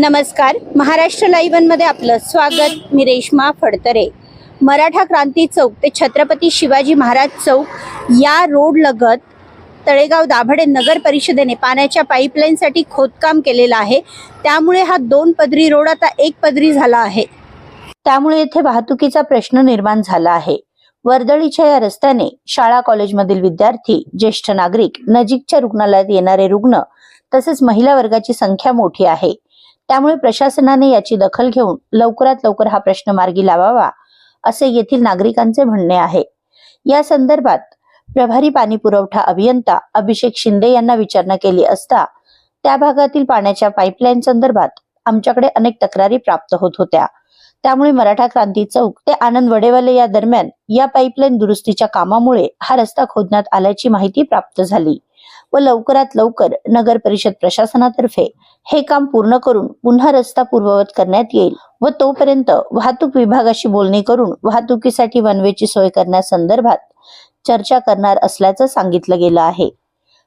नमस्कार. महाराष्ट्र लाईव्हमध्ये आपलं स्वागत. मी रेश्मा फडतरे. मराठा क्रांती चौक ते छत्रपती शिवाजी महाराज चौक या रोड लगत तळेगाव दाभडे नगर परिषदेने पाण्याच्या पाईपलाईनसाठी खोदकाम केलेलं आहे. त्यामुळे हा दोन पदरी रोड आता एक पदरी झाला आहे. त्यामुळे येथे वाहतुकीचा प्रश्न निर्माण झाला आहे. वर्दळीच्या या रस्त्याने शाळा कॉलेजमधील विद्यार्थी ज्येष्ठ नागरिक नजीकच्या रुग्णालयात येणारे रुग्ण तसेच महिला वर्गाची संख्या मोठी आहे. त्यामुळे प्रशासनाने याची दखल घेऊन लवकरात लवकर हा प्रश्न मार्गी लावावा असे येथील नागरिकांचे म्हणणे आहे. या संदर्भात प्रभारी पाणी पुरवठा अभियंता अभिषेक शिंदे यांना विचारणा केली असता त्या भागातील पाण्याच्या पाईपलाईन संदर्भात आमच्याकडे अनेक तक्रारी प्राप्त होत होत्या. त्यामुळे मराठा क्रांती चौक ते आनंद वडेवाले या दरम्यान या पाईपलाईन दुरुस्तीच्या कामामुळे हा रस्ता खोदण्यात आल्याची माहिती प्राप्त झाली. व लवकरात लवकर नगर परिषद प्रशासनातर्फे हे काम पूर्ण करून पुन्हा रस्ता पूर्ववत करण्यात येईल व तोपर्यंत वाहतूक विभागाशी बोलणी करून वाहतुकीसाठी वनवेची सोय करण्यासंदर्भात चर्चा करणार असल्याचं सांगितलं गेलं आहे.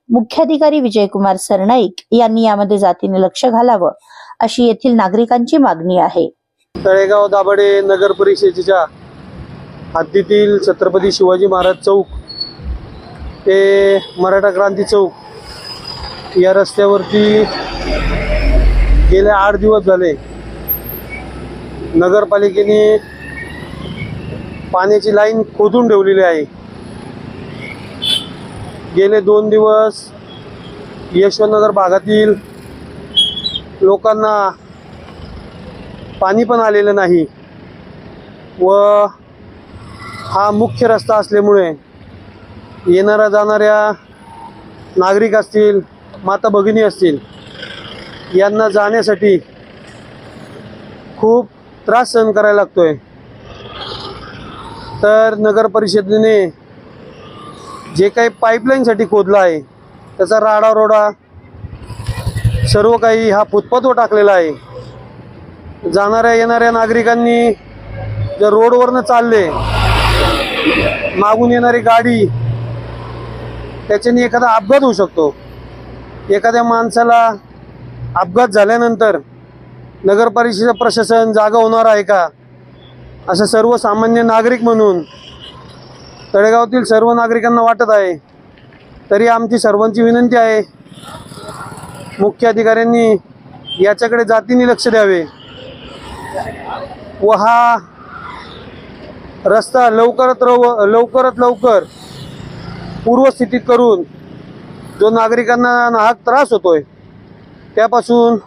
मुख्याधिकारी विजयकुमार सरनाईक यांनी यामध्ये जातीने लक्ष घालावं अशी येथील नागरिकांची मागणी आहे. तळेगाव दाभाडे नगर परिषदेच्या हद्दीतील छत्रपती शिवाजी महाराज चौक ते मराठा क्रांती चौक या रस्त्यावरती गेले आठ दिवस झाले. नगरपालिकेने पाण्याची लाईन खोदून ठेवलेली आहे. गेले दोन दिवस यशवंतनगर भागातील लोकांना पाणी पण आलेलं नाही व हा मुख्य रस्ता असल्यामुळे येणाऱ्या जाणाऱ्या नागरिक असतील माता भगिनी असतील यांना जाण्यासाठी खूप त्रास सहन करायला लागतोय. तर नगर परिषदेने जे काही पाईपलाईनसाठी खोदलं आहे त्याचा राडारोडा सर्व काही हा फुतपथ टाकलेला आहे. जाणाऱ्या येणाऱ्या नागरिकांनी जर रोडवरनं चालले मागून येणारी गाडी त्याच्याने एखादा अपघात होऊ शकतो. एखाद्या माणसाला अपघात झाल्यानंतर नगर प्रशासन जागा होणार आहे का? असं सर्वसामान्य नागरिक म्हणून तळेगावातील सर्व नागरिकांना वाटत आहे. तरी आमची सर्वांची विनंती आहे मुख्य अधिकाऱ्यांनी याच्याकडे जातीने लक्ष द्यावे. व हा रस्ता लवकरात रव लवकरात लवकर पूर्वस्थितीत करून जो नागरिकांना नाहक त्रास होतोय त्यापासून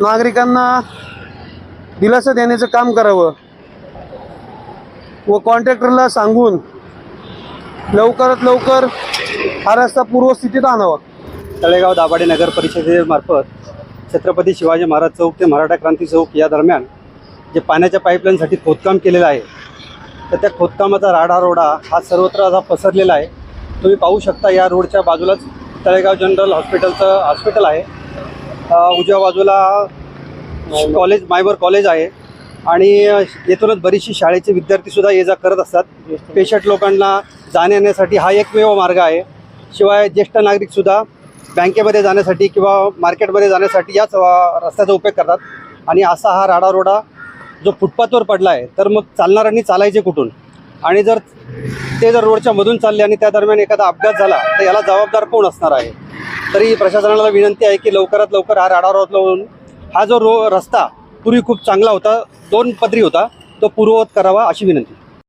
नागरिकांना दिलासा देण्याचं काम करावं व कॉन्ट्रॅक्टरला सांगून लवकरात लवकर हा रस्ता पूर्वस्थितीत आणावा. तळेगाव दाभाडे नगर परिषदेमार्फत छत्रपती शिवाजी महाराज चौक ते मराठा क्रांती चौक या दरम्यान जे पाण्याच्या पाईपलाईनसाठी खोदकाम केलेलं आहे तर त्या खोदकामाचा राडारोडा हा सर्वत्र असा पसरलेला आहे. तुम्ही पाहू शकता या रोडच्या बाजूलाच तळेगाव जनरल हॉस्पिटलचं हॉस्पिटल आहे. उजव्या बाजूला कॉलेज मायवर कॉलेज आहे. आणि येथूनच बरीचशी शाळेचे विद्यार्थीसुद्धा ये जा करत असतात. पेशंट लोकांना जाण्यासाठी हा एकमेव मार्ग आहे. शिवाय ज्येष्ठ नागरिकसुद्धा बँकेमध्ये जाण्यासाठी किंवा मार्केटमध्ये जाण्यासाठी याच रस्त्याचा उपयोग करतात. आणि असा हा राडारोडा जो फुटपाथवर पडला आहे तर मग चालणाऱ्यांनी चालायचे कुठून? आणि जर ते जर रोडच्या मधून चालले आणि त्या दरम्यान एखादा अपघात झाला तर याला जबाबदार कोण असणार आहे? तरी प्रशासनाला विनंती आहे की लवकरात लवकर हा राडावर लावून हा जो रो रस्ता पूर्वी खूप चांगला होता दोन पदरी होता तो पूर्ववत करावा अशी विनंती.